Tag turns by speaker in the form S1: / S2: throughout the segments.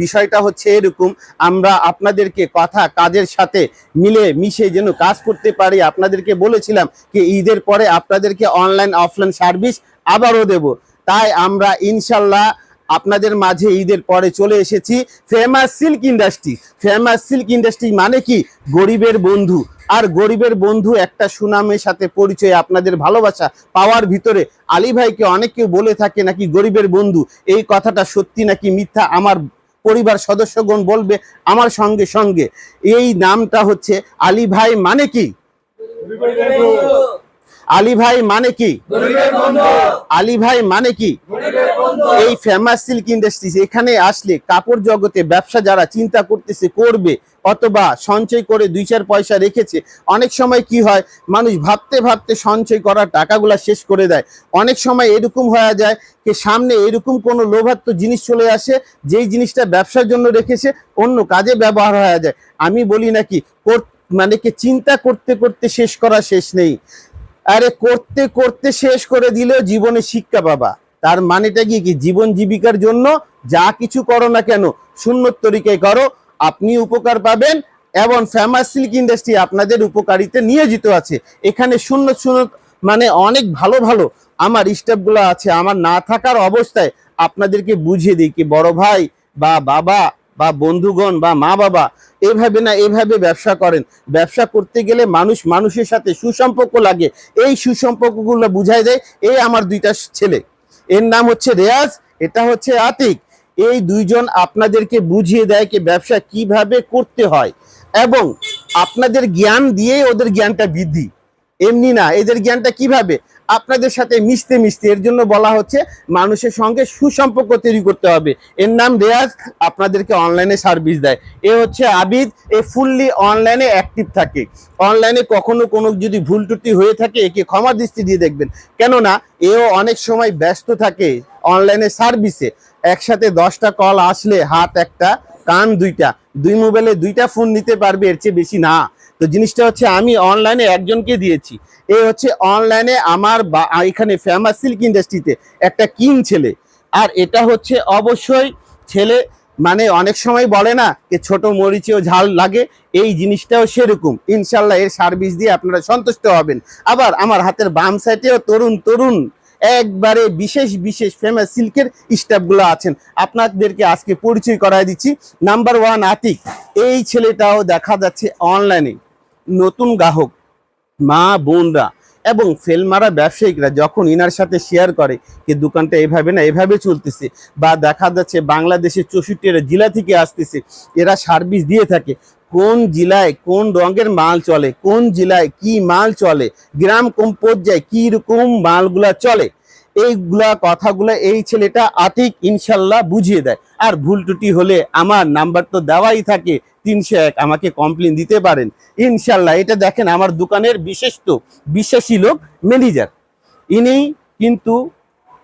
S1: বিষয়টা হচ্ছে এরকম, আমরা আপনাদেরকে কথা কাজের সাথে মিলে মিশে যেন কাজ করতে পারি। আপনাদেরকে বলেছিলাম যে ঈদের পরে আপনাদেরকে অনলাইন অফলাইন সার্ভিস আবারও দেব। তাই আমরা ইনশাল্লাহ আপনাদের মাঝে ঈদের পরে চলে এসেছি famous silk industry famous silk industry মানে কি? গরিবের বন্ধু। আর গরিবের বন্ধু একটা সুনামের সাথে পরিচয়, আপনাদের ভালোবাসা পাওয়ার ভিতরে আলী ভাইকে অনেকে বলে থাকে নাকি গরিবের বন্ধু। এই কথাটা সত্যি নাকি মিথ্যা? আমার পরিবার সদস্যগণ বলবে আমার সঙ্গে সঙ্গে। এই নামটা হচ্ছে আলী ভাই মানে কি? আলী ভাই মানে কি? আলী ভাই মানে কি? এই ফেমাস সিল্ক ইন্ডাস্ট্রিজ এখানে আসলে কাপড় জগতে ব্যবসা যারা চিন্তা করতেছে করবে অথবা সঞ্চয় করে দুই চার পয়সা রেখেছে অনেক সময় কি হয় মানুষ ভাবতে ভাবতে সঞ্চয় করার টাকাগুলা শেষ করে দেয়। অনেক সময় এরকম হয়ে যায় যে সামনে এরকম কোনো লোভাত্ম জিনিস চলে আসে যেই জিনিসটা ব্যবসার জন্য রেখেছে অন্য কাজে ব্যবহার হয়ে যায়। আমি বলি নাকি কর- মানে কি চিন্তা করতে করতে শেষ করা শেষ নেই। আরে করতে করতে শেষ করে দিলেও জীবনে শিক্ষা পাবা তার মানেটা কি কি? জীবন জীবিকার জন্য যা কিছু করো না কেন শূন্য তরিকায় করো, আপনি উপকার পাবেন এবং ফেমাস সিল্ক ইন্ডাস্ট্রি আপনাদের উপকারিতে নিয়োজিত আছে। এখানে শূন্য শূন্য মানে অনেক ভালো ভালো। আমার স্টাফগুলো আছে। আমার না থাকার অবস্থায় আপনাদেরকে বুঝিয়ে দিই কি, বড় ভাই বা বাবা বা বন্ধুগণ বা মা বাবা এভাবে না এভাবে ব্যবসা করেন। ব্যবসা করতে গেলে মানুষ মানুষের সাথে সুসম্পর্ক লাগে। এই সুসম্পর্কগুলো বুঝাই দেয় এই আমার দুইটা ছেলে। এর নাম হচ্ছে রেয়াজ, এটা হচ্ছে আতিক। এই দুইজন আপনাদেরকে বুঝিয়ে দেয় কি ব্যবসা কীভাবে করতে হয়। এবং আপনাদের জ্ঞান দিয়েই ওদের জ্ঞানটা বৃদ্ধি। এমনি না, এদের জ্ঞানটা কীভাবে? আপনাদের সাথে মিশতে মিশতে, এর জন্য বলা হচ্ছে মানুষের সঙ্গে সুসম্পর্ক তৈরি করতে হবে। এর নাম রেয়াজ, আপনাদেরকে অনলাইনে সার্ভিস দেয়। এ হচ্ছে আবিদ, এ ফুললি অনলাইনে অ্যাক্টিভ থাকে। অনলাইনে কখনো কোনো যদি ভুল ত্রুটি হয়ে থাকে, একে ক্ষমা দৃষ্টি দিয়ে দেখবেন। কেননা, এও অনেক সময় ব্যস্ত থাকে অনলাইনে সার্ভিসে একসাথে দশটা কল আসলে হাত একটা, কান দুইটা। দুই মোবাইলে দুইটা ফোন নিতে পারবে, এর চেয়ে বেশি না। তো জিনিসটা হচ্ছে আমি অনলাইনে একজনকে দিয়েছি। এই হচ্ছে অনলাইনে আমার এখানে ফেমাস সিল্ক ইন্ডাস্ট্রিতে একটা কিং ছেলে। আর এটা হচ্ছে অবশ্যই ছেলে মানে অনেক সময় বলে না যে ছোট মরিচেও ঝাল লাগে, এই জিনিসটাও সেরকম। ইনশাল্লাহ এর সার্ভিস দিয়ে আপনারা সন্তুষ্ট হবেন। আবার আমার হাতের বাম সাইডেও তরুণ তরুণ, একবারে বিশেষ বিশেষ ফেমাস সিল্কের স্টাফগুলো আছেন। আপনাদেরকে আজকে পরিচয় করায় দিচ্ছি। নাম্বার ওয়ান আতিক, এই ছেলেটাও দেখা যাচ্ছে অনলাইনে নতুন গ্রাহক, মা, বোনরা এবং ফেলমারা ব্যবসায়িকরা যখন ইনার সাথে শেয়ার করে যে দোকানটা এভাবে না, এভাবে চলতেছে বা দেখা যাচ্ছে বাংলাদেশের চৌষট্টি জেলা থেকে আসতেছে, এরা সার্ভিস দিয়ে থাকে। কোন জেলায় কোন রঙের মাল চলে, কোন জেলায় কি মাল চলে, গ্রাম কোন পর্যায়ে কি রকম মালগুলা চলে এইগুলা কথাগুলো এই ছেলেটা আতিক ইনশাল্লাহ বুঝিয়ে দেয়। আর ভুল ত্রুটি হলে আমার নাম্বার তো দেওয়াই থাকে তিনশো এক আমাকে কমপ্লেন দিতে পারেন। ইনশাল্লাহ, এটা দেখেন আমার দোকানের বিশেষত বিশ্বাসী লোক ম্যানেজার ইনি কিন্তু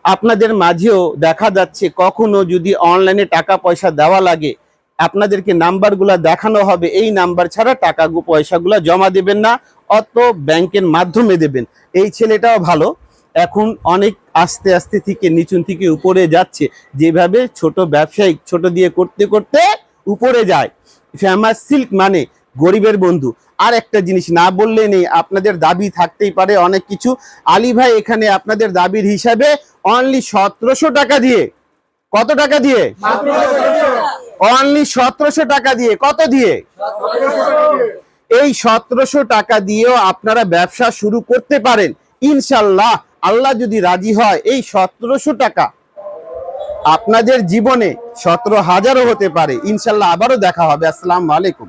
S1: আপনাদের মাঝেও দেখা যাচ্ছে কখনো যদি অনলাইনে টাকা পয়সা দেওয়া লাগে, আপনাদেরকে নাম্বারগুলা দেখানো হবে, এই নাম্বার ছাড়া টাকা পয়সাগুলা জমা দেবেন না, অত ব্যাংকের মাধ্যমে দেবেন। এই ছেলেটাও ভালো। এখন অনেক আস্তে আস্তে থেকে নিচুন থেকে উপরে যাচ্ছে। যেভাবে ছোট ব্যবসায়িক ছোট দিয়ে করতে করতে উপরে যায়। ফেমাস সিল্ক মানে গরিবের বন্ধু। আর একটা জিনিস না বললে নেই, আপনাদের দাবি থাকতেই পারে অনেক কিছু। আলী ভাই এখানে আপনাদের দাবির হিসাবে অনলি সতেরোশো টাকা দিয়ে। কত টাকা দিয়ে? অনলি সতেরোশো টাকা দিয়ে। কত দিয়ে? এই সতেরোশো টাকা দিয়েও আপনারা ব্যবসা শুরু করতে পারেন। ইনশাল্লাহ আল্লাহ যদি রাজি হয় এই সতেরোশো টাকা আপনাদের জীবনে সতেরো হাজারও হতে পারে। ইনশাল্লাহ আবারও দেখা হবে। আসসালাম আলাইকুম।